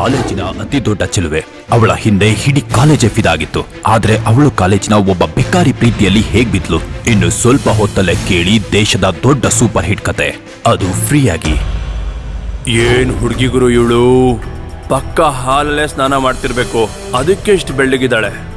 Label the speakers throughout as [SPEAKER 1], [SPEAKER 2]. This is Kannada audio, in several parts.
[SPEAKER 1] ಕಾಲೇಜಿನ ಅತಿ ದೊಡ್ಡ ಚೆಲುವೆ. ಅವಳ ಹಿಂದೆ ಇಡೀ ಕಾಲೇಜ್ ಫಿದಾಗಿತ್ತು ಆದ್ರೆ ಅವಳು ಕಾಲೇಜಿನ ಒಬ್ಬ ಭಿಕಾರಿ ಪ್ರೀತಿಯಲ್ಲಿ ಹೇಗ್ ಬಿದ್ಲು? ಇನ್ನು ಸ್ವಲ್ಪ ಹೊತ್ತಲ್ಲೇ ಕೇಳಿ ದೇಶದ ದೊಡ್ಡ ಸೂಪರ್ ಹಿಟ್ ಕತೆ. ಅದು ಫ್ರೀಯಾಗಿ.
[SPEAKER 2] ಏನ್ ಹುಡುಗಿಗುರು ಇವಳು? ಪಕ್ಕ ಹಾಲಲ್ಲೇ ಸ್ನಾನ ಮಾಡ್ತಿರ್ಬೇಕು. ಅದಕ್ಕೆ ಇಷ್ಟು ಬೆಳ್ಳಗಿದ್ದಾಳೆ.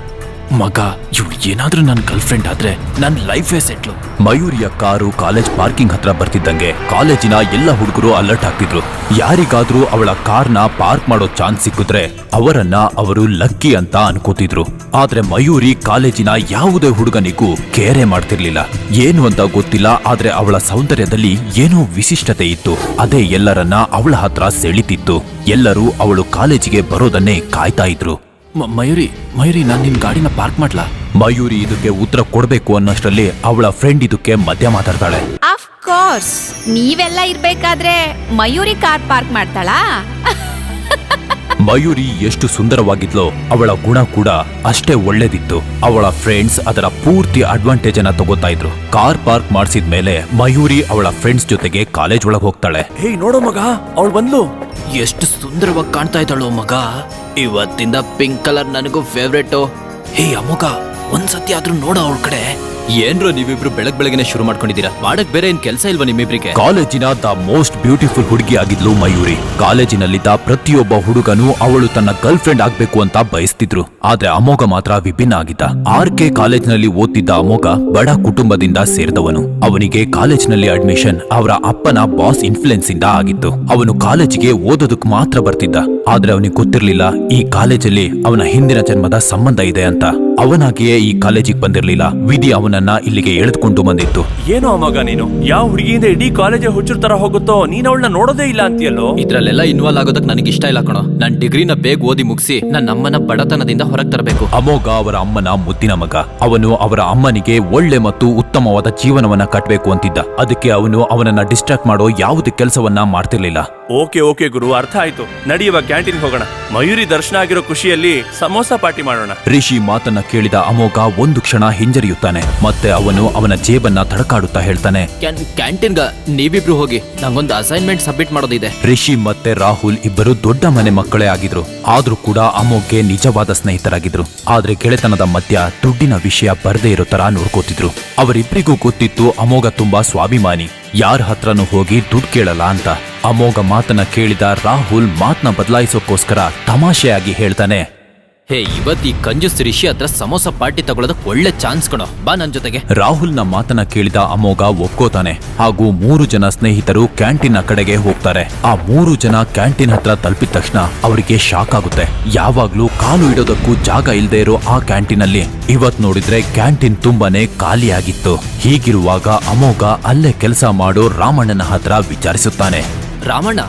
[SPEAKER 1] ಮಗ, ಇವಳು ಏನಾದ್ರೂ ನನ್ನ ಗರ್ಲ್ ಫ್ರೆಂಡ್ ಆದ್ರೆ ನನ್ನ ಲೈಫೇ ಸೆಟ್ಲು. ಮಯೂರಿಯ ಕಾರು ಕಾಲೇಜ್ ಪಾರ್ಕಿಂಗ್ ಹತ್ರ ಬರ್ತಿದ್ದಂಗೆ ಕಾಲೇಜಿನ ಎಲ್ಲ ಹುಡುಗರು ಅಲರ್ಟ್ ಆಗ್ತಿದ್ರು. ಯಾರಿಗಾದ್ರೂ ಅವಳ ಕಾರ್ನ ಪಾರ್ಕ್ ಮಾಡೋ ಚಾನ್ಸ್ ಸಿಕ್ಕಿದ್ರೆ ಅವರನ್ನ ಅವರು ಲಕ್ಕಿ ಅಂತ ಅನ್ಕೋತಿದ್ರು. ಆದ್ರೆ ಮಯೂರಿ ಕಾಲೇಜಿನ ಯಾವುದೇ ಹುಡುಗನಿಗೂ ಕೇರೆ ಮಾಡ್ತಿರ್ಲಿಲ್ಲ. ಏನು ಅಂತ ಗೊತ್ತಿಲ್ಲ, ಆದ್ರೆ ಅವಳ ಸೌಂದರ್ಯದಲ್ಲಿ ಏನೋ ವಿಶಿಷ್ಟತೆ ಇತ್ತು. ಅದೇ ಎಲ್ಲರನ್ನ ಅವಳ ಹತ್ರ ಸೆಳಿತಿತ್ತು. ಎಲ್ಲರೂ ಅವಳು ಕಾಲೇಜಿಗೆ ಬರೋದನ್ನೇ ಕಾಯ್ತಾ ಇದ್ರು. ಮ- ಮಯೂರಿ ಮಯೂರಿ ನಾನು ನಿಮ್ ಗಾಡಿನ ಪಾರ್ಕ್ ಮಾಡ್ಲಾ? ಮಯೂರಿ ಇದಕ್ಕೆ ಉತ್ತರ ಕೊಡಬೇಕು ಅನ್ನೋಷ್ಟರಲ್ಲಿ ಅವಳ ಫ್ರೆಂಡ್ ಇದಕ್ಕೆ ಮಧ್ಯ ಮಾತಾಡ್ತಾಳೆ.
[SPEAKER 3] ಆಫ್ ಕೋರ್ಸ್ ನೀವೆಲ್ಲ ಇರ್ಬೇಕಾದ್ರೆ ಮಯೂರಿ ಕಾರ್ ಪಾರ್ಕ್ ಮಾಡ್ತಾಳಾ?
[SPEAKER 1] ಮಯೂರಿ ಎಷ್ಟು ಸುಂದರವಾಗಿದ್ಲೋ ಅವಳ ಗುಣ ಕೂಡ ಅಷ್ಟೇ ಒಳ್ಳೇದಿತ್ತು. ಅವಳ ಫ್ರೆಂಡ್ಸ್ ಅದರ ಪೂರ್ತಿ ಅಡ್ವಾಂಟೇಜ್ ಅನ್ನ ತಗೋತಾ ಇದ್ರು. ಕಾರ್ ಪಾರ್ಕ್ ಮಾಡಿಸಿದ್ಮೇಲೆ ಮಯೂರಿ ಅವಳ ಫ್ರೆಂಡ್ಸ್ ಜೊತೆಗೆ ಕಾಲೇಜ್ ಒಳಗೆ ಹೋಗ್ತಾಳೆ.
[SPEAKER 2] ಹೇ ನೋಡೋ ಮಗ ಅವಳು ಬಂದ್ಲು.
[SPEAKER 4] ಎಷ್ಟು ಸುಂದರವಾಗಿ ಕಾಣ್ತಾ ಇದ್ದಾಳು ಮಗ. ಇವತ್ತಿಂದ ಪಿಂಕ್ ಕಲರ್ ನನಗೂ ಫೇವ್ರೇಟು ಹೇ ಅಮೋಘ ಒಂದ್ಸತಿ ಆದ್ರೂ ನೋಡ ಅವಳ ಕಡೆ. ಏನ್ರ ನೀವಿಬ್ರು ಬೆಳಗ್ ಬೆಳಗ್ಗೆನೆ ಶುರು ಮಾಡ್ಕೊಂಡಿದ್ದೀರಾ? ಮಾಡಕ್ ಬೇರೆ ಏನ್ ಕೆಲಸ ಇಲ್ವಾ ನಿಮ್ಮಿಬ್ರಿಗೆ?
[SPEAKER 1] ಕಾಲೇಜಿನ ದ ಮೋಸ್ಟ್ ಬ್ಯೂಟಿಫುಲ್ ಹುಡುಗಿ ಆಗಿದ್ಲು ಮಯೂರಿ. ಕಾಲೇಜಿನಲ್ಲಿದ್ದ ಪ್ರತಿಯೊಬ್ಬ ಹುಡುಗನು ಅವಳು ತನ್ನ ಗರ್ಲ್ ಫ್ರೆಂಡ್ ಆಗ್ಬೇಕು ಅಂತ ಬಯಸ್ತಿದ್ರು. ಆದ್ರೆ ಅಮೋಘ ಮಾತ್ರ ವಿಭಿನ್ನ ಆಗಿದ್ದ. ಆರ್ ಕೆ ಕಾಲೇಜಿನಲ್ಲಿ ಓದ್ತಿದ್ದ ಅಮೋಘ ಬಡ ಕುಟುಂಬದಿಂದ ಸೇರಿದವನು. ಅವನಿಗೆ ಕಾಲೇಜಿನಲ್ಲಿ ಅಡ್ಮಿಷನ್ ಅವರ ಅಪ್ಪನ ಬಾಸ್ ಇನ್ಫ್ಲುಯೆನ್ಸ್ ಇಂದ ಆಗಿತ್ತು. ಅವನು ಕಾಲೇಜಿಗೆ ಓದೋದಕ್ ಮಾತ್ರ ಬರ್ತಿದ್ದ. ಆದ್ರೆ ಅವನಿಗೆ ಗೊತ್ತಿರ್ಲಿಲ್ಲ ಈ ಕಾಲೇಜಲ್ಲಿ ಅವನ ಹಿಂದಿನ ಜನ್ಮದ ಸಂಬಂಧ ಇದೆ ಅಂತ. ಅವನಾಗಿಯೇ ಈ ಕಾಲೇಜಿಗೆ ಬಂದಿರ್ಲಿಲ್ಲ. ವಿಧಿ ಅವನನ್ನ ಇಲ್ಲಿಗೆ ಎಳೆದುಕೊಂಡು ಬಂದಿತ್ತು.
[SPEAKER 2] ಏನೋ ಮಗ ನೀನು? ಯಾವ ಹುಡುಗಿಯಿಂದ ಇಡೀ ಕಾಲೇಜೇ ಹುಚ್ಚರ್ ತರ ಹೋಗುತ್ತೋ? ನೀನ್ ಅವಳನ್ನ ನೋಡೋದೇ ಇಲ್ಲ ಅಂತೀಯಲ್ಲೋ?
[SPEAKER 4] ಇದ್ರಲ್ಲೆಲ್ಲ ಇನ್ವಾಲ್ವ್ ಆಗೋದಕ್ಕೆ ನನಗೆ ಇಷ್ಟ ಇಲ್ಲ ಕಣೋ. ನನ್ ಡಿಗ್ರಿನ ಬೇಗ ಓದಿ ಮುಗಿಸಿ ನನ್ನ ಅಮ್ಮನ ಬಡತನದಿಂದ ಹೊರಗೆ ತರಬೇಕು.
[SPEAKER 1] ಅಮೋಘ ಅವರ ಅಮ್ಮನ ಮುದ್ದಿನ ಮಗ. ಅವನು ಅವರ ಅಮ್ಮನಿಗೆ ಒಳ್ಳೆ ಮತ್ತು ಉತ್ತಮವಾದ ಜೀವನವನ್ನ ಕಟ್ಟಬೇಕು ಅಂತಿದ್ದ. ಅದಕ್ಕೆ ಅವನು ಅವನನ್ನ ಡಿಸ್ಟ್ರಾಕ್ಟ್ ಮಾಡೋ ಯಾವುದೇ ಕೆಲಸವನ್ನ ಮಾಡ್ತಿರ್ಲಿಲ್ಲ.
[SPEAKER 2] ಓಕೆ ಓಕೆ ಗುರು ಅರ್ಥ ಆಯ್ತು. ನಡೆಯುವ ಕ್ಯಾಂಟೀನ್ ಹೋಗೋಣ. ಮಯೂರಿ ದರ್ಶನ ಆಗಿರೋ ಖುಷಿಯಲ್ಲಿ ಸಮೋಸ ಪಾರ್ಟಿ ಮಾಡೋಣ.
[SPEAKER 1] ರಿಷಿ ಮಾತನ್ನ ಕೇಳಿದ ಅಮೋಘ ಒಂದು ಕ್ಷಣ ಹಿಂಜರಿಯುತ್ತಾನೆ. ಮತ್ತೆ ಅವನು ಅವನ ಜೇಬನ್ನ ತಡಕಾಡುತ್ತಾ ಹೇಳ್ತಾನೆ.
[SPEAKER 4] ಕ್ಯಾಂಟೀನ್ಗ ನೀವಿಬ್ರು ಹೋಗಿ. ನಂಗೊಂದು ಅಸೈನ್ಮೆಂಟ್ ಸಬ್ಮಿಟ್ ಮಾಡೋದಿದೆ.
[SPEAKER 1] ರಿಷಿ ಮತ್ತೆ ರಾಹುಲ್ ಇಬ್ಬರು ದೊಡ್ಡ ಮನೆ ಮಕ್ಕಳೇ ಆಗಿದ್ರು. ಆದ್ರೂ ಕೂಡ ಅಮೋಘ್ಗೆ ನಿಜವಾದ ಸ್ನೇಹಿತರಾಗಿದ್ರು. ಆದ್ರೆ ಗೆಳೆತನದ ಮಧ್ಯ ದುಡ್ಡಿನ ವಿಷಯ ಬರ್ದೇ ಇರೋ ತರ ನೋಡ್ಕೋತಿದ್ರು. ಅವರಿಬ್ಬರಿಗೂ ಗೊತ್ತಿತ್ತು ಅಮೋಘ ತುಂಬಾ ಸ್ವಾಭಿಮಾನಿ. ಯಾರ ಹತ್ರನೂ ಹೋಗಿ ದುಡ್ಡು ಕೇಳಲ್ಲ ಅಂತ. ಅಮೋಘ ಮಾತನ್ನ ಕೇಳಿದ ರಾಹುಲ್ ಮಾತನ್ನ ಬದಲಾಯಿಸೋಕ್ಕೋಸ್ಕರ ತಮಾಷೆಯಾಗಿ ಹೇಳ್ತಾನೆ.
[SPEAKER 4] ಹೇ ಇವತ್ತು ಈ ಕಂಜೂಸ್ ರಿಷಿ ಹತ್ರ ಸಮೋಸ ಪಾರ್ಟಿ ತಗೊಳ್ಳೋದಕ್ಕೆ ಒಳ್ಳೆ ಚಾನ್ಸ್ ಕಣೋ. ಬಾ ನನ್ ಜೊತೆಗೆ.
[SPEAKER 1] ರಾಹುಲ್ನ ಮಾತನ ಕೇಳಿದ ಅಮೋಘ ಒಪ್ಕೋತಾನೆ. ಹಾಗೂ ಮೂರು ಜನ ಸ್ನೇಹಿತರು ಕ್ಯಾಂಟೀನ್ ಕಡೆಗೆ ಹೋಗ್ತಾರೆ. ಆ ಮೂರು ಜನ ಕ್ಯಾಂಟೀನ್ ಹತ್ರ ತಲುಪಿದ ತಕ್ಷಣ ಅವರಿಗೆ ಶಾಕ್ ಆಗುತ್ತೆ. ಯಾವಾಗ್ಲೂ ಕಾಲು ಇಡೋದಕ್ಕೂ ಜಾಗ ಇಲ್ದೇ ಇರೋ ಆ ಕ್ಯಾಂಟೀನ್ ಅಲ್ಲಿ ಇವತ್ ನೋಡಿದ್ರೆ ಕ್ಯಾಂಟೀನ್ ತುಂಬಾನೇ ಖಾಲಿಯಾಗಿತ್ತು. ಹೀಗಿರುವಾಗ ಅಮೋಘ ಅಲ್ಲೇ ಕೆಲಸ ಮಾಡೋ ರಾಮಣ್ಣನ ಹತ್ರ ವಿಚಾರಿಸುತ್ತಾನೆ.
[SPEAKER 4] ರಾಮಣ್ಣ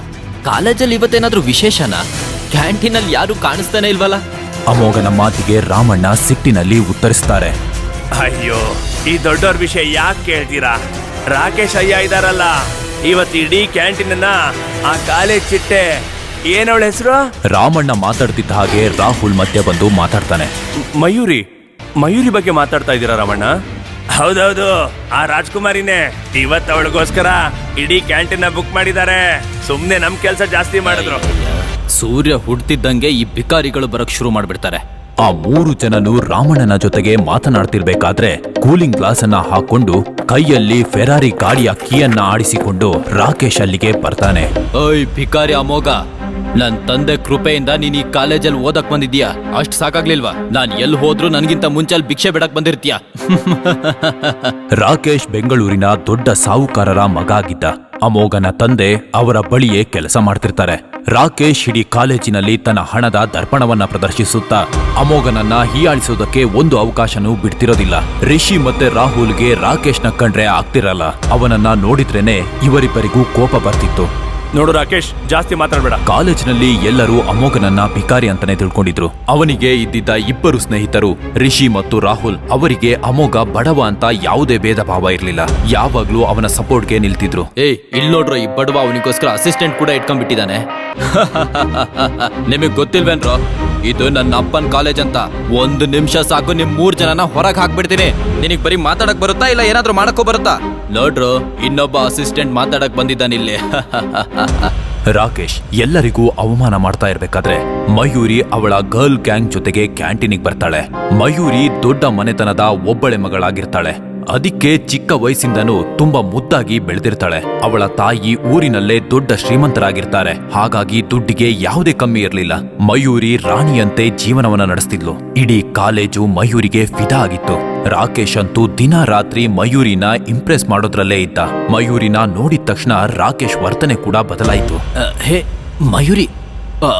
[SPEAKER 4] ಕಾಲೇಜಲ್ಲಿ ಇವತ್ತೇನಾದ್ರೂ ವಿಶೇಷನಾ? ಕ್ಯಾಂಟೀನಲ್ಲಿ ಯಾರು ಕಾಣಿಸ್ತಾನೆ ಇಲ್ವಲ್ಲ?
[SPEAKER 1] ಅಮೋಘನ ಮಾತಿಗೆ ರಾಮಣ್ಣ ಸಿಟ್ಟಿನಲ್ಲಿ ಉತ್ತರಿಸ್ತಾರೆ.
[SPEAKER 2] ಅಯ್ಯೋ ಈ ದೊಡ್ಡವ್ರ ವಿಷಯ ಯಾಕೆ ಕೇಳ್ತೀರಾ? ರಾಕೇಶ್ ಅಯ್ಯ ಇದಾರಲ್ಲ ಇವತ್ತು ಇಡೀ ಕ್ಯಾಂಟೀನ್ ಅನ್ನ ಆ ಕಾಲೇಜ್ ಚಿಟ್ಟೆ. ಏನವಳ ಹೆಸರು?
[SPEAKER 1] ರಾಮಣ್ಣ ಮಾತಾಡ್ತಿದ್ದ ಹಾಗೆ ರಾಹುಲ್ ಮಧ್ಯೆ ಬಂದು ಮಾತಾಡ್ತಾನೆ.
[SPEAKER 2] ಮಯೂರಿ ಮಯೂರಿ ಬಗ್ಗೆ ಮಾತಾಡ್ತಾ ಇದ್ದೀರಾ ರಾಮಣ್ಣ? ಹೌದೌದು ಆ ರಾಜ್ಕುಮಾರಿನೇ. ಇವತ್ತು ಅವಳಿಗೋಸ್ಕರ ಇಡೀ ಕ್ಯಾಂಟೀನ್ ಬುಕ್ ಮಾಡಿದ್ದಾರೆ. ಸುಮ್ಮನೆ ನಮ್ ಕೆಲಸ ಜಾಸ್ತಿ ಮಾಡಿದ್ರು.
[SPEAKER 4] ಸೂರ್ಯ ಹುಡ್ತಿದ್ದಂಗೆ ಈ ಭಿಕಾರಿಗಳು ಬರಕ್ ಶುರು ಮಾಡ್ಬಿಡ್ತಾರೆ.
[SPEAKER 1] ಆ ಮೂರು ಜನನು ರಾಮಣ್ಣನ ಜೊತೆಗೆ ಮಾತನಾಡ್ತಿರ್ಬೇಕಾದ್ರೆ ಕೂಲಿಂಗ್ ಗ್ಲಾಸ್ ಅನ್ನ ಹಾಕೊಂಡು ಕೈಯಲ್ಲಿ ಫೆರಾರಿ ಗಾಡಿಯ ಕೀಯನ್ನ ಆಡಿಸಿಕೊಂಡು ರಾಕೇಶ್ ಅಲ್ಲಿಗೆ ಬರ್ತಾನೆ.
[SPEAKER 4] ಓಯ್ ಭಿಕಾರಿ ಅಮೋಘ ನನ್ ತಂದೆ ಕೃಪೆಯಿಂದ ನೀನ್ ಈ ಕಾಲೇಜಲ್ಲಿ ಓದಕ್ ಬಂದಿದ್ಯಾ ಅಷ್ಟ್ ಸಾಕಾಗ್ಲಿಲ್ವಾ? ನಾನ್ ಎಲ್ಲಿ ಹೋದ್ರು ನನ್ಗಿಂತ ಮುಂಚೆ ಅಲ್ಲಿ ಭಿಕ್ಷೆ ಬಿಡಕ್ ಬಂದಿರ್ತೀಯ?
[SPEAKER 1] ರಾಕೇಶ್ ಬೆಂಗಳೂರಿನ ದೊಡ್ಡ ಸಾಹುಕಾರರ ಮಗ ಆಗಿದ್ದ ಅಮೋಘನ ತಂದೆ ಅವರ ಬಳಿಯೇ ಕೆಲಸ ಮಾಡ್ತಿರ್ತಾರೆ. ರಾಕೇಶ್ ಇಡೀ ಕಾಲೇಜಿನಲ್ಲಿ ತನ್ನ ಹಣದ ದರ್ಪಣವನ್ನ ಪ್ರದರ್ಶಿಸುತ್ತಾ ಅಮೋಘನನ್ನ ಹೀಯಾಳಿಸೋದಕ್ಕೆ ಒಂದು ಅವಕಾಶನೂ ಬಿಡ್ತಿರೋದಿಲ್ಲ. ರಿಷಿ ಮತ್ತೆ ರಾಹುಲ್ಗೆ ರಾಕೇಶ್ನ ಕಂಡ್ರೆ ಆಗ್ತಿರಲ್ಲ. ಅವನನ್ನ ನೋಡಿದ್ರೇನೆ ಇವರಿಬ್ಬರಿಗೂ ಕೋಪ ಬರ್ತಿತ್ತು.
[SPEAKER 2] ನೋಡು ರಾಕೇಶ್ ಜಾಸ್ತಿ ಮಾತಾಡ್ಬೇಡ.
[SPEAKER 1] ಕಾಲೇಜಿನಲ್ಲಿ ಎಲ್ಲರೂ ಅಮೋಘನನ್ನ ಭಿಕಾರಿ ಅಂತಾನೆ ತಿಳ್ಕೊಂಡಿದ್ರು. ಅವನಿಗೆ ಇದ್ದಿದ್ದ ಇಬ್ಬರು ಸ್ನೇಹಿತರು ರಿಷಿ ಮತ್ತು ರಾಹುಲ್ ಅವರಿಗೆ ಅಮೋಘ ಬಡವ ಅಂತ ಯಾವುದೇ ಭೇದ ಭಾವ ಇರಲಿಲ್ಲ. ಯಾವಾಗ್ಲೂ ಅವನ ಸಪೋರ್ಟ್ಗೆ ನಿಲ್ತಿದ್ರು.
[SPEAKER 4] ಏ ಇಲ್ ನೋಡ್ರೋ ಈ ಬಡವ ಅವನಿಗೋಸ್ಕರ ಅಸಿಸ್ಟೆಂಟ್ ಕೂಡ ಇಟ್ಕೊಂಡ್ಬಿಟ್ಟಿದ್ದಾನೆ. ನಿಮಗ್ ಗೊತ್ತಿಲ್ವೇನ್ರೋ? ಇದು ನನ್ನ ಅಪ್ಪನ್ ಕಾಲೇಜ್ ಅಂತ. ಒಂದು ನಿಮಿಷ ಸಾಕು, ನಿಮ್ ಮೂರ್ ಜನನ ಹೊರಗ್ ಹಾಕ್ಬಿಡ್ತೀನಿ. ನಿನಗ್ ಬರೀ ಮಾತಾಡಕ್ ಬರುತ್ತಾ ಇಲ್ಲ, ಏನಾದ್ರೂ ಮಾಡಕ್ಕೂ ಬರುತ್ತಾ? ನೋಡ್ರು ಇನ್ನೊಬ್ಬ ಅಸಿಸ್ಟೆಂಟ್ ಮಾತಾಡಕ್ ಬಂದಿದ್ದಾನಿಲ್ಲಿ
[SPEAKER 1] ರಾಕೇಶ್, ಎಲ್ಲರಿಗೂ ಅವಮಾನ ಮಾಡ್ತಾ ಇರ್ಬೇಕಾದ್ರೆ ಮಯೂರಿ ಅವಳ ಗರ್ಲ್ ಗ್ಯಾಂಗ್ ಜೊತೆಗೆ ಕ್ಯಾಂಟೀನಿಗೆ ಬರ್ತಾಳೆ. ಮಯೂರಿ ದೊಡ್ಡ ಮನೆತನದ ಒಬ್ಬಳೆ ಮಗಳಾಗಿರ್ತಾಳೆ. ಅದಕ್ಕೆ ಚಿಕ್ಕ ವಯಸ್ಸಿಂದನೂ ತುಂಬಾ ಮುದ್ದಾಗಿ ಬೆಳೆದಿರ್ತಾಳೆ. ಅವಳ ತಾಯಿ ಊರಿನಲ್ಲೇ ದೊಡ್ಡ ಶ್ರೀಮಂತರಾಗಿರ್ತಾರೆ. ಹಾಗಾಗಿ ದುಡ್ಡಿಗೆ ಯಾವುದೇ ಕಮ್ಮಿ ಇರಲಿಲ್ಲ. ಮಯೂರಿ ರಾಣಿಯಂತೆ ಜೀವನವನ್ನ ನಡೆಸ್ತಿದ್ಲು. ಇಡೀ ಕಾಲೇಜು ಮಯೂರಿಗೆ ಫಿದಾ ಆಗಿತ್ತು. ರಾಕೇಶ್ ಅಂತೂ ದಿನ ರಾತ್ರಿ ಮಯೂರಿನ ಇಂಪ್ರೆಸ್ ಮಾಡೋದ್ರಲ್ಲೇ ಇದ್ದ. ಮಯೂರಿನ ನೋಡಿದ ತಕ್ಷಣ ರಾಕೇಶ್ ವರ್ತನೆ ಕೂಡ ಬದಲಾಯಿತು.
[SPEAKER 4] ಹೇ, ಮಯೂರಿ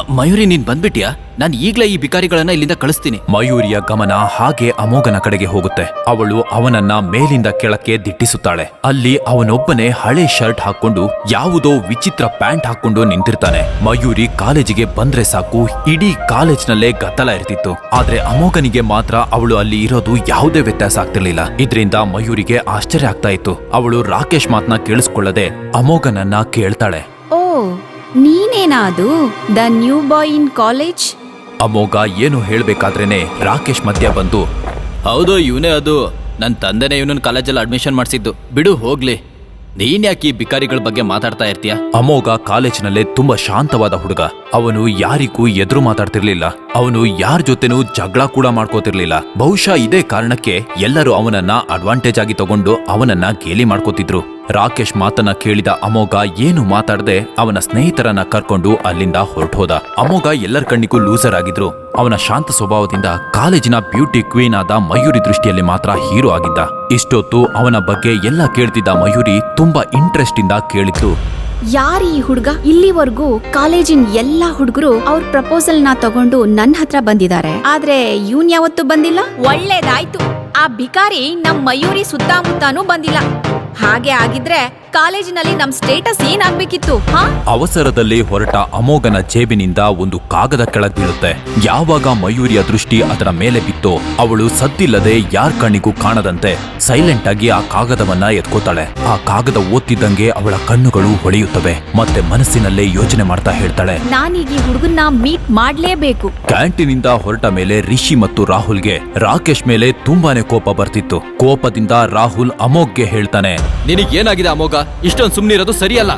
[SPEAKER 4] ಮಯೂರಿ ನೀನ್ ಬಂದ್ಬಿಟ್ಯಾ? ನಾನು ಈಗ್ಲೇ ಈ ಬಿಕಾರಿಗಳನ್ನ ಇಲ್ಲಿಂದ ಕಳಿಸ್ತೀನಿ.
[SPEAKER 1] ಮಯೂರಿಯ ಗಮನ ಹಾಗೆ ಅಮೋಘನ ಕಡೆಗೆ ಹೋಗುತ್ತೆ. ಅವಳು ಅವನನ್ನ ಮೇಲಿಂದ ಕೆಳಕ್ಕೆ ದಿಟ್ಟಿಸುತ್ತಾಳೆ. ಅಲ್ಲಿ ಅವನೊಬ್ಬನೇ ಹಳೆ ಶರ್ಟ್ ಹಾಕೊಂಡು ಯಾವುದೋ ವಿಚಿತ್ರ ಪ್ಯಾಂಟ್ ಹಾಕೊಂಡು ನಿಂತಿರ್ತಾನೆ. ಮಯೂರಿ ಕಾಲೇಜಿಗೆ ಬಂದ್ರೆ ಸಾಕು ಇಡೀ ಕಾಲೇಜ್ನಲ್ಲೇ ಗದ್ದಲ ಇರ್ತಿತ್ತು. ಆದ್ರೆ ಅಮೋಘನಿಗೆ ಮಾತ್ರ ಅವಳು ಅಲ್ಲಿ ಇರೋದು ಯಾವುದೇ ವ್ಯತ್ಯಾಸ ಆಗ್ತಿರ್ಲಿಲ್ಲ. ಇದರಿಂದ ಮಯೂರಿಗೆ ಆಶ್ಚರ್ಯ ಆಗ್ತಾ ಇತ್ತು. ಅವಳು ರಾಕೇಶ್ ಮಾತನ್ನ ಕೇಳಿಸ್ಕೊಳ್ಳದೆ ಅಮೋಘನನ್ನ ಕೇಳ್ತಾಳೆ.
[SPEAKER 3] ಓ ನೀನೇನಾ ಅದು the new bye in college?
[SPEAKER 1] ಅಮೋಘ, ಏನು ಹೇಳಬೇಕಾದ್ರೇನೆ ರಾಕೇಶ್ ಮಧ್ಯ ಬಂತು
[SPEAKER 4] ಹೌದು, ಇವನೇ ಅದು. ನನ್ನ ತಂದೆನೇ ಇವನನ್ನ ಕಾಲೇಜಲ್ಲಿ ಅಡ್ಮಿಷನ್ ಮಾಡಿಸಿದ್ದು. ಬಿಡು, ಹೋಗ್ಲಿ. ನೀನ್ ಯಾಕೆ ಬಿಕಾರಿಗಳ ಬಗ್ಗೆ ಮಾತಾಡ್ತಾ ಇರ್ತೀಯ?
[SPEAKER 1] ಅಮೋಘ ಕಾಲೇಜಿನಲ್ಲೇ ತುಂಬಾ ಶಾಂತವಾದ ಹುಡುಗ. ಅವನು ಯಾರಿಗೂ ಎದುರು ಮಾತಾಡ್ತಿರ್ಲಿಲ್ಲ. ಅವನು ಯಾರ ಜೊತೆನೂ ಜಗಳ ಕೂಡ ಮಾಡ್ಕೋತಿರ್ಲಿಲ್ಲ. ಬಹುಶಃ ಇದೇ ಕಾರಣಕ್ಕೆ ಎಲ್ಲರೂ ಅವನನ್ನ ಅಡ್ವಾಂಟೇಜ್ ಆಗಿ ತಗೊಂಡು ಅವನನ್ನ ಗೇಲಿ ಮಾಡ್ಕೋತಿದ್ರು. ರಾಕೇಶ್ ಮಾತನ್ನ ಕೇಳಿದ ಅಮೋಘ ಏನು ಮಾತಾಡದೆ ಅವನ ಸ್ನೇಹಿತರನ್ನ ಕರ್ಕೊಂಡು ಅಲ್ಲಿಂದ ಹೊರಟೋದ. ಅಮೋಘ ಎಲ್ಲರ ಕಣ್ಣಿಗೂ ಲೂಸರ್ ಆಗಿದ್ರು. ಅವನ ಶಾಂತ ಸ್ವಭಾವದಿಂದ ಕಾಲೇಜಿನ ಬ್ಯೂಟಿ ಕ್ವೀನ್ ಆದ ಮಯೂರಿ ದೃಷ್ಟಿಯಲ್ಲಿ ಮಾತ್ರ ಹೀರೋ ಆಗಿದ್ದ. ಇಷ್ಟೊತ್ತು ಅವನ ಬಗ್ಗೆ ಎಲ್ಲ ಕೇಳ್ತಿದ್ದ ಮಯೂರಿ ತುಂಬಾ ಇಂಟ್ರೆಸ್ಟ್ ಇಂದ ಕೇಳಿದ್ದು.
[SPEAKER 3] ಯಾರು ಈ ಹುಡುಗ? ಇಲ್ಲಿವರೆಗೂ ಕಾಲೇಜಿನ ಎಲ್ಲಾ ಹುಡುಗರು ಅವ್ರ ಪ್ರಪೋಸಲ್ನ ತಗೊಂಡು ನನ್ನ ಹತ್ರ ಬಂದಿದ್ದಾರೆ. ಆದ್ರೆ ಇವನ್ ಯಾವತ್ತೂ ಬಂದಿಲ್ಲ? ಒಳ್ಳೇದಾಯ್ತು. ಆ ಭಿಕಾರಿ ನಮ್ಮ ಮಯೂರಿ ಸುತ್ತಮುತ್ತಾನೂ ಬಂದಿಲ್ಲ. ಹಾಗೆ ಆಗಿದ್ರೆ ಕಾಲೇಜಿನಲ್ಲಿ ನಮ್ ಸ್ಟೇಟಸ್ ಏನಾಗ್ಬೇಕಿತ್ತು ಹಾ?
[SPEAKER 1] ಅವಸರದಲ್ಲಿ ಹೊರಟ ಅಮೋಘನ ಜೇಬಿನಿಂದ ಒಂದು ಕಾಗದ ಕೆಳಗ್ ಬೀಳುತ್ತೆ ಯಾವಾಗ ಮಯೂರಿಯ ದೃಷ್ಟಿ ಅದರ ಮೇಲೆ ಬಿತ್ತೋ ಅವಳು ಸದ್ದಿಲ್ಲದೆ ಯಾರ್ ಕಣ್ಣಿಗೂ ಕಾಣದಂತೆ ಸೈಲೆಂಟ್ ಆಗಿ ಆ ಕಾಗದವನ್ನ ಎತ್ಕೋತಾಳೆ. ಆ ಕಾಗದ ಓದ್ತಿದ್ದಂಗೆ ಅವಳ ಕಣ್ಣುಗಳು ಹೊಳೆಯುತ್ತವೆ. ಮತ್ತೆ ಮನಸ್ಸಿನಲ್ಲೇ ಯೋಚನೆ ಮಾಡ್ತಾ ಹೇಳ್ತಾಳೆ.
[SPEAKER 3] ನಾನೀಗ ಈ ಹುಡುಗನ್ನ ಮೀಟ್ ಮಾಡ್ಲೇಬೇಕು.
[SPEAKER 1] ಕ್ಯಾಂಟೀನಿಂದ ಹೊರಟ ಮೇಲೆ ರಿಷಿ ಮತ್ತು ರಾಹುಲ್ಗೆ ರಾಕೇಶ್ ಮೇಲೆ ತುಂಬಾನೇ ಕೋಪ ಬರ್ತಿತ್ತು. ಕೋಪದಿಂದ ರಾಹುಲ್ ಅಮೋಘ್ಗೆ ಹೇಳ್ತಾನೆ
[SPEAKER 4] ನಿನಗೇನಾಗಿದೆ ಅಮೋಘ? ಇಷ್ಟೊಂದು ಸುಮ್ಮನಿರೋದು ಸರಿಯಲ್ಲ.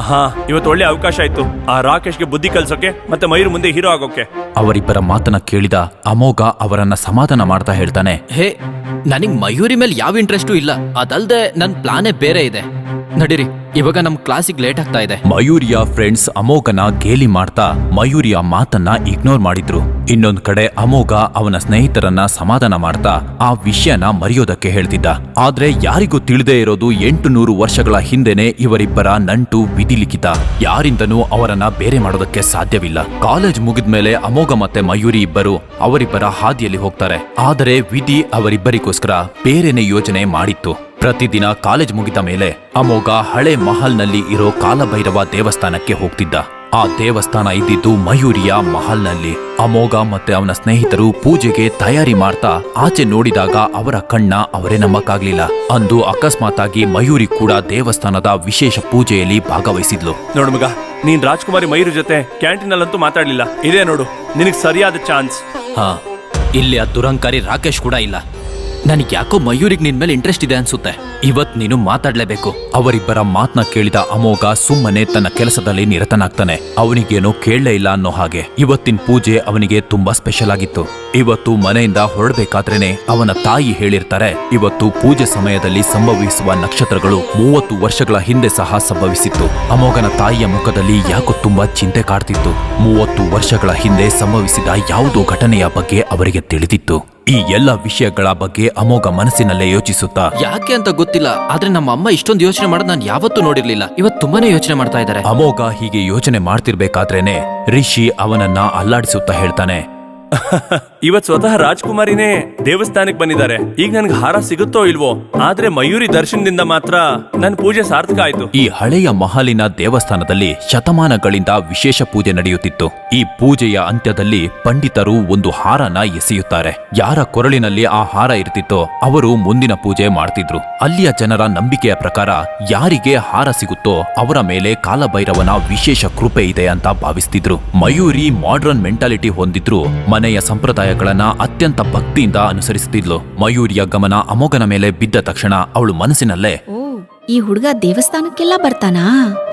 [SPEAKER 2] ಹಾ ಇವತ್ತು ಒಳ್ಳೆ ಅವಕಾಶ ಆಯ್ತು. ಆ ರಾಕೇಶ್ಗೆ ಬುದ್ಧಿ ಕಲ್ಸೋಕೆ ಮತ್ತೆ ಮಯೂರ್ ಮುಂದೆ ಹೀರೋ ಆಗೋಕೆ.
[SPEAKER 1] ಅವರಿಬ್ಬರ ಮಾತನ್ನ ಕೇಳಿದ ಅಮೋಘ ಅವರನ್ನ ಸಮಾಧಾನ ಮಾಡ್ತಾ ಹೇಳ್ತಾನೆ.
[SPEAKER 4] ಹೇ ನನಗ್ ಮಯೂರಿ ಮೇಲೆ ಯಾವ ಇಂಟ್ರೆಸ್ಟು ಇಲ್ಲ. ಅದಲ್ದೆ ನನ್ ಪ್ಲಾನೇ ಬೇರೆ ಇದೆ. ನಡೀರಿ, ಇವಾಗ ನಮ್ ಕ್ಲಾಸಿಗೆ ಲೇಟ್ ಆಗ್ತಾ ಇದೆ.
[SPEAKER 1] ಮಯೂರಿಯ ಫ್ರೆಂಡ್ಸ್ ಅಮೋಘನ ಗೇಲಿ ಮಾಡ್ತಾ ಮಯೂರಿಯ ಮಾತನ್ನ ಇಗ್ನೋರ್ ಮಾಡಿದ್ರು. ಇನ್ನೊಂದ್ ಕಡೆ ಅಮೋಘ ಅವನ ಸ್ನೇಹಿತರನ್ನ ಸಮಾಧಾನ ಮಾಡ್ತಾ ಆ ವಿಷಯನ ಮರೆಯೋದಕ್ಕೆ ಹೇಳ್ತಿದ್ದ. ಆದ್ರೆ ಯಾರಿಗೂ ತಿಳಿದೇ ಇರೋದು ಎಂಟು ನೂರು ವರ್ಷಗಳ ಹಿಂದೆನೆ ಇವರಿಬ್ಬರ ನಂಟು ವಿಧಿಲಿಖಿತ ಯಾರಿಂದನೂ ಅವರನ್ನ ಬೇರೆ ಮಾಡೋದಕ್ಕೆ ಸಾಧ್ಯವಿಲ್ಲ. ಕಾಲೇಜ್ ಮುಗಿದ್ಮೇಲೆ ಅಮೋಘ ಮತ್ತೆ ಮಯೂರಿ ಇಬ್ಬರು ಅವರಿಬ್ಬರ ಹಾದಿಯಲ್ಲಿ ಹೋಗ್ತಾರೆ. ಆದರೆ ವಿಧಿ ಅವರಿಬ್ಬರಿಗೋಸ್ಕರ ಬೇರೆನೆ ಯೋಜನೆ ಮಾಡಿತ್ತು. ಪ್ರತಿದಿನ ಕಾಲೇಜ್ ಮುಗಿದ ಮೇಲೆ ಅಮೋಘ ಹಳೆ ಮಹಲ್ನಲ್ಲಿ ಇರೋ ಕಾಲಭೈರವ ದೇವಸ್ಥಾನಕ್ಕೆ ಹೋಗ್ತಿದ್ದ. ಆ ದೇವಸ್ಥಾನ ಇದ್ದಿದ್ದು ಮಯೂರಿಯ ಮಹಲ್ನಲ್ಲಿ. ಅಮೋಘ ಮತ್ತೆ ಅವನ ಸ್ನೇಹಿತರು ಪೂಜೆಗೆ ತಯಾರಿ ಮಾಡ್ತಾ ಆಚೆ ನೋಡಿದಾಗ ಅವರ ಕಣ್ಣ ಅವರೇ ನಂಬಕ್ಕಾಗ್ಲಿಲ್ಲ. ಅಂದು ಅಕಸ್ಮಾತಾಗಿ ಮಯೂರಿ ಕೂಡ ದೇವಸ್ಥಾನದ ವಿಶೇಷ ಪೂಜೆಯಲ್ಲಿ ಭಾಗವಹಿಸಿದ್ಲು.
[SPEAKER 2] ನೋಡು ಮಗ ನೀನ್ ರಾಜ್ಕುಮಾರಿ ಮಯೂರಿ ಜೊತೆ ಕ್ಯಾಂಟೀನಲ್ಲಂತೂ ಮಾತಾಡ್ಲಿಲ್ಲ. ಇದೇ ನೋಡು ನಿನಗ್ ಸರಿಯಾದ ಚಾನ್ಸ್.
[SPEAKER 4] ಹಾ ಇಲ್ಲಿ ಆ ದುರಂಕಾರಿ ರಾಕೇಶ್ ಕೂಡ ಇಲ್ಲ. ನನಗೆ ಯಾಕೋ ಮಯೂರಿಗೆ ನಿನ್ ಮೇಲೆ ಇಂಟ್ರೆಸ್ಟ್ ಇದೆ ಅನ್ಸುತ್ತೆ. ಇವತ್ ನೀನು ಮಾತಾಡ್ಲೇಬೇಕು.
[SPEAKER 1] ಅವರಿಬ್ಬರ ಮಾತ್ನ ಕೇಳಿದ ಅಮೋಘ ಸುಮ್ಮನೆ ತನ್ನ ಕೆಲಸದಲ್ಲಿ ನಿರತನಾಗ್ತಾನೆ. ಅವನಿಗೇನೋ ಕೇಳಲೇ ಇಲ್ಲ ಅನ್ನೋ ಹಾಗೆ. ಇವತ್ತಿನ ಪೂಜೆ ಅವನಿಗೆ ತುಂಬಾ ಸ್ಪೆಷಲ್ ಆಗಿತ್ತು. ಇವತ್ತು ಮನೆಯಿಂದ ಹೊರಡ್ಬೇಕಾದ್ರೇನೆ ಅವನ ತಾಯಿ ಹೇಳಿರ್ತಾರೆ, ಇವತ್ತು ಪೂಜೆ ಸಮಯದಲ್ಲಿ ಸಂಭವಿಸುವ ನಕ್ಷತ್ರಗಳು ಮೂವತ್ತು ವರ್ಷಗಳ ಹಿಂದೆ ಸಹ ಸಂಭವಿಸಿತ್ತು. ಅಮೋಘನ ತಾಯಿಯ ಮುಖದಲ್ಲಿ ಯಾಕೋ ತುಂಬಾ ಚಿಂತೆ ಕಾಡ್ತಿತ್ತು. ಮೂವತ್ತು ವರ್ಷಗಳ ಹಿಂದೆ ಸಂಭವಿಸಿದ ಯಾವುದೋ ಘಟನೆಯ ಬಗ್ಗೆ ಅವರಿಗೆ ತಿಳಿದಿತ್ತು. ಈ ಎಲ್ಲ ವಿಷಯಗಳ ಬಗ್ಗೆ ಅಮೋಘ ಮನಸ್ಸಿನಲ್ಲೇ ಯೋಚಿಸುತ್ತಾ
[SPEAKER 4] ಯಾಕೆ ಅಂತ ಗೊತ್ತಿಲ್ಲ ಆದ್ರೆ ನಮ್ಮ ಅಮ್ಮ ಇಷ್ಟೊಂದು ಯೋಚನೆ ಮಾಡೋದು ನಾನು ಯಾವತ್ತೂ ನೋಡಿರ್ಲಿಲ್ಲ. ಇವತ್ತು ತುಂಬಾನೇ ಯೋಚನೆ ಮಾಡ್ತಾ ಇದ್ದಾರೆ
[SPEAKER 1] ಅಮೋಘ ಹೀಗೆ ಯೋಚನೆ ಮಾಡ್ತಿರ್ಬೇಕಾದ್ರೇನೆ ರಿಷಿ ಅವನನ್ನ ಅಲ್ಲಾಡಿಸುತ್ತಾ ಹೇಳ್ತಾನೆ.
[SPEAKER 2] ಇವತ್ ಸ್ವತಃ ರಾಜ್ಕುಮಾರಿನೇ ದೇವಸ್ಥಾನಕ್ಕೆ ಬಂದಿದ್ದಾರೆ. ಈಗ ನನ್ಗೆ ಹಾರ ಸಿಗುತ್ತೋ ಇಲ್ವೋ? ಆದ್ರೆ ಮಯೂರಿ ದರ್ಶನದಿಂದ ಮಾತ್ರ ನನ್ ಪೂಜೆ ಸಾರ್ಥಕ ಆಯ್ತು.
[SPEAKER 1] ಈ ಹಳೆಯ ಮಹಲಿನ ದೇವಸ್ಥಾನದಲ್ಲಿ ಶತಮಾನಗಳಿಂದ ವಿಶೇಷ ಪೂಜೆ ನಡೆಯುತ್ತಿತ್ತು. ಈ ಪೂಜೆಯ ಅಂತ್ಯದಲ್ಲಿ ಪಂಡಿತರು ಒಂದು ಹಾರನ ಎಸೆಯುತ್ತಾರೆ. ಯಾರ ಕೊರಳಿನಲ್ಲಿ ಆ ಹಾರ ಇರ್ತಿತ್ತೋ ಅವರು ಮುಂದಿನ ಪೂಜೆ ಮಾಡ್ತಿದ್ರು. ಅಲ್ಲಿಯ ಜನರ ನಂಬಿಕೆಯ ಪ್ರಕಾರ ಯಾರಿಗೆ ಹಾರ ಸಿಗುತ್ತೋ ಅವರ ಮೇಲೆ ಕಾಲಭೈರವನ ವಿಶೇಷ ಕೃಪೆ ಇದೆ ಅಂತ ಭಾವಿಸ್ತಿದ್ರು. ಮಯೂರಿ ಮಾಡ್ರನ್ ಮೆಂಟಾಲಿಟಿ ಹೊಂದಿದ್ರು ಮನೆಯ ಸಂಪ್ರದಾಯಗಳನ್ನ ಅತ್ಯಂತ ಭಕ್ತಿಯಿಂದ ಅನುಸರಿಸುತ್ತಿದ್ಲು. ಮಯೂರಿಯ ಗಮನ ಅಮೋಘನ ಮೇಲೆ ಬಿದ್ದ ತಕ್ಷಣ ಅವಳು ಮನಸ್ಸಿನಲ್ಲೇ
[SPEAKER 3] ಓ ಈ ಹುಡುಗ ದೇವಸ್ಥಾನಕ್ಕೆಲ್ಲ ಬರ್ತಾನಾ?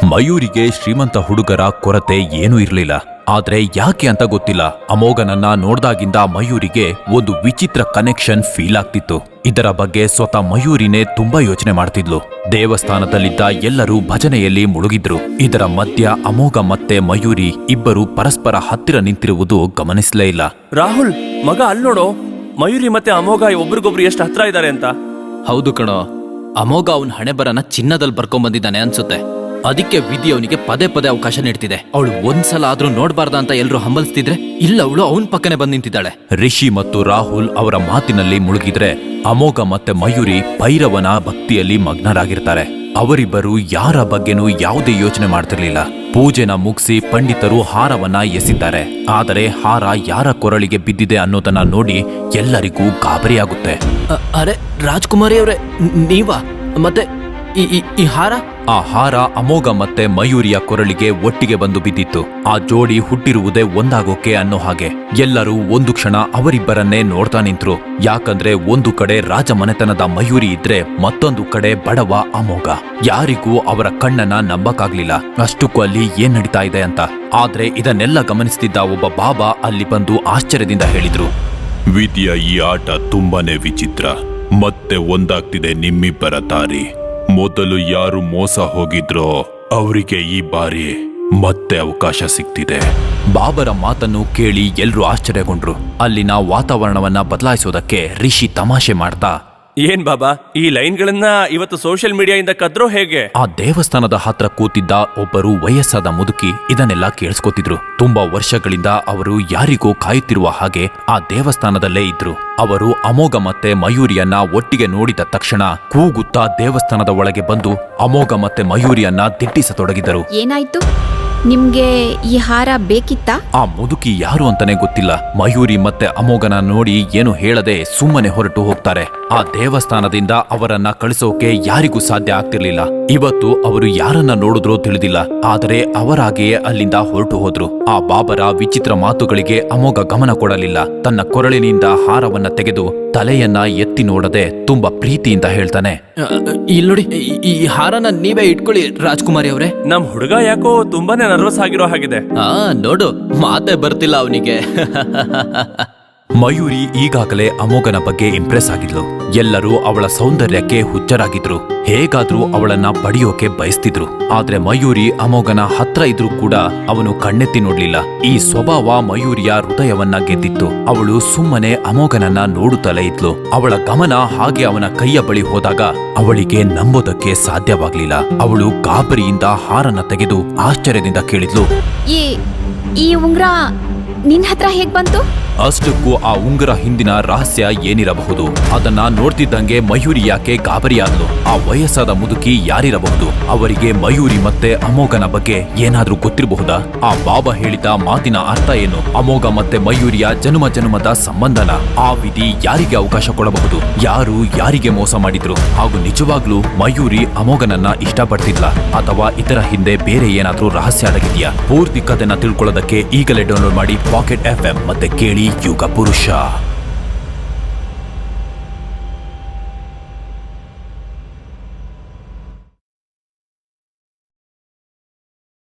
[SPEAKER 1] ಮಯೂರಿಗೆ ಶ್ರೀಮಂತ ಹುಡುಗರ ಕೊರತೆ ಏನೂ ಇರಲಿಲ್ಲ. ಆದ್ರೆ ಯಾಕೆ ಅಂತ ಗೊತ್ತಿಲ್ಲ. ಅಮೋಘನನ್ನ ನೋಡ್ದಾಗಿಂದ ಮಯೂರಿಗೆ ಒಂದು ವಿಚಿತ್ರ ಕನೆಕ್ಷನ್ ಫೀಲ್ ಆಗ್ತಿತ್ತು. ಇದರ ಬಗ್ಗೆ ಸ್ವತಃ ಮಯೂರಿನೇ ತುಂಬಾ ಯೋಚನೆ ಮಾಡ್ತಿದ್ಲು. ದೇವಸ್ಥಾನದಲ್ಲಿದ್ದ ಎಲ್ಲರೂ ಭಜನೆಯಲ್ಲಿ ಮುಳುಗಿದ್ರು. ಇದರ ಮಧ್ಯ ಅಮೋಘ ಮತ್ತೆ ಮಯೂರಿ ಇಬ್ಬರು ಪರಸ್ಪರ ಹತ್ತಿರ ನಿಂತಿರುವುದು ಗಮನಿಸಲೇ ಇಲ್ಲ.
[SPEAKER 2] ರಾಹುಲ್ ಮಗ ಅಲ್ಲಿ ನೋಡೋ. ಮಯೂರಿ ಮತ್ತೆ ಅಮೋಘ ಒಬ್ರಿಗೊಬ್ರು ಎಷ್ಟು ಹತ್ರ ಇದ್ದಾರೆ ಅಂತ.
[SPEAKER 4] ಹೌದು ಕಣೋ. ಅಮೋಘ ಅವನ ಹಣೆ ಬರನ ಚಿನ್ನದಲ್ಲಿ ಬರ್ಕೊಂಡ್ ಬಂದಿದ್ದಾನೆ ಅನ್ಸುತ್ತೆ. ಅದಕ್ಕೆ ವಿಧಿ ಅವನಿಗೆ ಪದೇ ಪದೇ ಅವಕಾಶ ನೀಡ್ತಿದೆ. ಅವಳು ಒಂದ್ಸಲ ಆದ್ರೂ ನೋಡ್ಬಾರ್ದ ಅಂತ ಎಲ್ರು ಹಂಬಲಿಸ್ತಿದ್ರೆ ಇಲ್ಲ ಅವಳು ಅವನ್ ಪಕ್ಕನೆ ಬಂದ್ ನಿಂತಿದ್ದಾಳೆ.
[SPEAKER 1] ರಿಷಿ ಮತ್ತು ರಾಹುಲ್ ಅವರ ಮಾತಿನಲ್ಲಿ ಮುಳುಗಿದ್ರೆ ಅಮೋಘ ಮತ್ತೆ ಮಯೂರಿ ಭೈರವನ ಭಕ್ತಿಯಲ್ಲಿ ಮಗ್ನರಾಗಿರ್ತಾರೆ. ಅವರಿಬ್ಬರು ಯಾರ ಬಗ್ಗೆನೂ ಯಾವುದೇ ಯೋಚನೆ ಮಾಡ್ತಿರ್ಲಿಲ್ಲ. ಪೂಜೆನ ಮುಗಿಸಿ ಪಂಡಿತರು ಹಾರವನ್ನ ಎಸಿದ್ದಾರೆ. ಆದರೆ ಹಾರ ಯಾರ ಕೊರಳಿಗೆ ಬಿದ್ದಿದೆ ಅನ್ನೋದನ್ನ ನೋಡಿ ಎಲ್ಲರಿಗೂ ಗಾಬರಿಯಾಗುತ್ತೆ.
[SPEAKER 4] ಅರೆ ರಾಜ್ಕುಮಾರಿ ಅವರೇ ನೀವಾ? ಮತ್ತೆ ಈ- ಈ- ಈ ಹಾರ?
[SPEAKER 1] ಆ ಹಾರ ಅಮೋಘ ಮತ್ತೆ ಮಯೂರಿಯ ಕೊರಳಿಗೆ ಒಟ್ಟಿಗೆ ಬಂದು ಬಿದ್ದಿತ್ತು. ಆ ಜೋಡಿ ಹುಟ್ಟಿರುವುದೇ ಒಂದಾಗೋಕೆ ಅನ್ನೋ ಹಾಗೆ. ಎಲ್ಲರೂ ಒಂದು ಕ್ಷಣ ಅವರಿಬ್ಬರನ್ನೇ ನೋಡ್ತಾ ನಿಂತ್ರು. ಯಾಕಂದ್ರೆ ಒಂದು ಕಡೆ ರಾಜಮನೆತನದ ಮಯೂರಿ ಇದ್ರೆ ಮತ್ತೊಂದು ಕಡೆ ಬಡವ ಅಮೋಘ. ಯಾರಿಗೂ ಅವರ ಕಣ್ಣನ್ನ ನಂಬಕ್ಕಾಗ್ಲಿಲ್ಲ. ಅಷ್ಟಕ್ಕೂ ಅಲ್ಲಿ ಏನ್ ನಡೀತಾ ಇದೆ ಅಂತ. ಆದ್ರೆ ಇದನ್ನೆಲ್ಲ ಗಮನಿಸ್ತಿದ್ದ ಒಬ್ಬ ಬಾಬಾ ಅಲ್ಲಿ ಬಂದು ಆಶ್ಚರ್ಯದಿಂದ ಹೇಳಿದ್ರು.
[SPEAKER 5] ವಿಧಿಯ ಈ ಆಟ ತುಂಬಾನೇ ವಿಚಿತ್ರ. ಮತ್ತೆ ಒಂದಾಗ್ತಿದೆ ನಿಮ್ಮಿಬ್ಬರ ದಾರಿ. ಮೊದಲು ಯಾರು ಮೋಸ ಹೋಗಿದ್ರೋ ಅವರಿಗೆ ಈ ಬಾರಿ ಮತ್ತೆ ಅವಕಾಶ ಸಿಗ್ತಿದೆ.
[SPEAKER 1] ಬಾಬರ ಮಾತನ್ನು ಕೇಳಿ ಎಲ್ಲರೂ ಆಶ್ಚರ್ಯಗೊಂಡ್ರು. ಅಲ್ಲಿನ ವಾತಾವರಣವನ್ನ ಬದಲಾಯಿಸೋದಕ್ಕೆ ರಿಷಿ ತಮಾಷೆ ಮಾಡ್ತಾ
[SPEAKER 2] ಏನ್ ಬಾಬಾ ಈ ಲೈನ್ಗಳನ್ನ ಇವತ್ತು ಸೋಷಿಯಲ್ ಮೀಡಿಯಾದಿಂದ ಕದ್ರೋ ಹೇಗೆ?
[SPEAKER 1] ಆ ದೇವಸ್ಥಾನದ ಹತ್ರ ಕೂತಿದ್ದ ಒಬ್ಬರು ವಯಸ್ಸಾದ ಮುದುಕಿ ಇದನ್ನೆಲ್ಲ ಕೇಳಿಸ್ಕೊತಿದ್ರು. ತುಂಬಾ ವರ್ಷಗಳಿಂದ ಅವರು ಯಾರಿಗೋ ಕಾಯುತ್ತಿರುವ ಹಾಗೆ ಆ ದೇವಸ್ಥಾನದಲ್ಲೇ ಇದ್ರು. ಅವರು ಅಮೋಘ ಮತ್ತೆ ಮಯೂರಿಯನ್ನ ಒಟ್ಟಿಗೆ ನೋಡಿದ ತಕ್ಷಣ ಕೂಗುತ್ತಾ ದೇವಸ್ಥಾನದ ಒಳಗೆ ಬಂದು ಅಮೋಘ ಮತ್ತೆ ಮಯೂರಿಯನ್ನ ದಿಟ್ಟಿಸತೊಡಗಿದರು.
[SPEAKER 3] ಏನಾಯ್ತು? ನಿಮ್ಗೆ ಈ ಹಾರ ಬೇಕಿತ್ತಾ?
[SPEAKER 1] ಆ ಮುದುಕಿ ಯಾರು ಅಂತಾನೆ ಗೊತ್ತಿಲ್ಲ. ಮಯೂರಿ ಮತ್ತೆ ಅಮೋಘನ ನೋಡಿ ಏನು ಹೇಳದೆ ಸುಮ್ಮನೆ ಹೊರಟು ಹೋಗ್ತಾರೆ. ಆ ದೇವಸ್ಥಾನದಿಂದ ಅವರನ್ನ ಕಳಿಸೋಕೆ ಯಾರಿಗೂ ಸಾಧ್ಯ ಆಗ್ತಿರ್ಲಿಲ್ಲ. ಇವತ್ತು ಅವರು ಯಾರನ್ನ ನೋಡಿದ್ರೋ ತಿಳಿದಿಲ್ಲ. ಆದರೆ ಅವರಾಗಿಯೇ ಅಲ್ಲಿಂದ ಹೊರಟು ಹೋದ್ರು. ಆ ಬಾಬರ ವಿಚಿತ್ರ ಮಾತುಗಳಿಗೆ ಅಮೋಘ ಗಮನ ಕೊಡಲಿಲ್ಲ. ತನ್ನ ಕೊರಳಿನಿಂದ ಹಾರವನ್ನ ತೆಗೆದು ತಲೆಯನ್ನ ಎತ್ತಿ ನೋಡದೆ ತುಂಬಾ ಪ್ರೀತಿಯಿಂದ ಹೇಳ್ತಾನೆ.
[SPEAKER 4] ಇಲ್ ಇಲ್ಲಿ ನೋಡಿ ಈ- ಈ ಹಾರನ ನೀವೇ ಇಟ್ಕೊಳ್ಳಿ ರಾಜ್ಕುಮಾರಿ ಅವರೇ.
[SPEAKER 2] ನಮ್ ಹುಡುಗ ಯಾಕೋ ತುಂಬಾನೇ ನರ್ವಸ್ ಆಗಿರೋ ಹಾಗಿದೆ.
[SPEAKER 4] ಆ ನೋಡು ಮಾತೇ ಬರ್ತಿಲ್ಲ ಅವನಿಗೆ.
[SPEAKER 1] ಮಯೂರಿ ಈಗಾಗಲೇ ಅಮೋಘನ ಬಗ್ಗೆ ಇಂಪ್ರೆಸ್ ಆಗಿದ್ಲು. ಎಲ್ಲರೂ ಅವಳ ಸೌಂದರ್ಯಕ್ಕೆ ಹುಚ್ಚರಾಗಿದ್ರು. ಹೇಗಾದ್ರೂ ಅವಳನ್ನ ಪಡೆಯೋಕೆ ಬಯಸ್ತಿದ್ರು. ಆದ್ರೆ ಮಯೂರಿ ಅಮೋಘನ ಹತ್ರ ಇದ್ರೂ ಕೂಡ ಅವನು ಕಣ್ಣೆತ್ತಿ ನೋಡ್ಲಿಲ್ಲ. ಈ ಸ್ವಭಾವ ಮಯೂರಿಯ ಹೃದಯವನ್ನ ಗೆದ್ದಿತ್ತು. ಅವಳು ಸುಮ್ಮನೆ ಅಮೋಘನನ್ನ ನೋಡುತ್ತಲೇ ಇದ್ಲು. ಅವಳ ಗಮನ ಹಾಗೆ ಅವನ ಕೈಯ ಬಳಿ ಹೋದಾಗ ಅವಳಿಗೆ ನಂಬೋದಕ್ಕೆ ಸಾಧ್ಯವಾಗ್ಲಿಲ್ಲ. ಅವಳು ಗಾಬರಿಯಿಂದ ಹಾರನ್ನ ತೆಗೆದು ಆಶ್ಚರ್ಯದಿಂದ ಕೇಳಿದ್ಲು.
[SPEAKER 3] ಈ ಉಂಗ್ರ ನಿನ್ ಹತ್ರ ಹೇಗ್ ಬಂತು?
[SPEAKER 1] ಅಷ್ಟಕ್ಕೂ ಆ ಉಂಗುರ ಹಿಂದಿನ ರಹಸ್ಯ ಏನಿರಬಹುದು? ಅದನ್ನ ನೋಡ್ತಿದ್ದಂಗೆ ಮಯೂರಿ ಯಾಕೆ ಗಾಬರಿಯಾದ್ಲು? ಆ ವಯಸ್ಸಾದ ಮುದುಕಿ ಯಾರಿರಬಹುದು? ಅವರಿಗೆ ಮಯೂರಿ ಮತ್ತೆ ಅಮೋಘನ ಬಗ್ಗೆ ಏನಾದ್ರೂ ಗೊತ್ತಿರಬಹುದಾ? ಆ ಬಾಬಾ ಹೇಳಿದ ಮಾತಿನ ಅರ್ಥ ಏನು? ಅಮೋಘ ಮತ್ತೆ ಮಯೂರಿಯ ಜನ್ಮ ಜನ್ಮದ ಸಂಬಂಧನ? ಆ ವಿಧಿ ಯಾರಿಗೆ ಅವಕಾಶ ಕೊಡಬಹುದು? ಯಾರು ಯಾರಿಗೆ ಮೋಸ ಮಾಡಿದ್ರು? ಹಾಗೂ ನಿಜವಾಗ್ಲೂ ಮಯೂರಿ ಅಮೋಘನನ್ನ ಇಷ್ಟಪಡ್ತಿಲ್ಲ ಅಥವಾ ಇದರ ಹಿಂದೆ ಬೇರೆ ಏನಾದ್ರೂ ರಹಸ್ಯ ಅಡಗಿದ್ಯಾ? ಪೂರ್ತಿ ಕಥೆನ ತಿಳ್ಕೊಳ್ಳೋದಕ್ಕೆ ಈಗಲೇ ಡೌನ್ಲೋಡ್ ಮಾಡಿ ಪಾಕೆಟ್ ಎಫ್ ಎಂ ಮತ್ತೆ ಕೇಳಿ. ಯುಗ ಪುರುಷ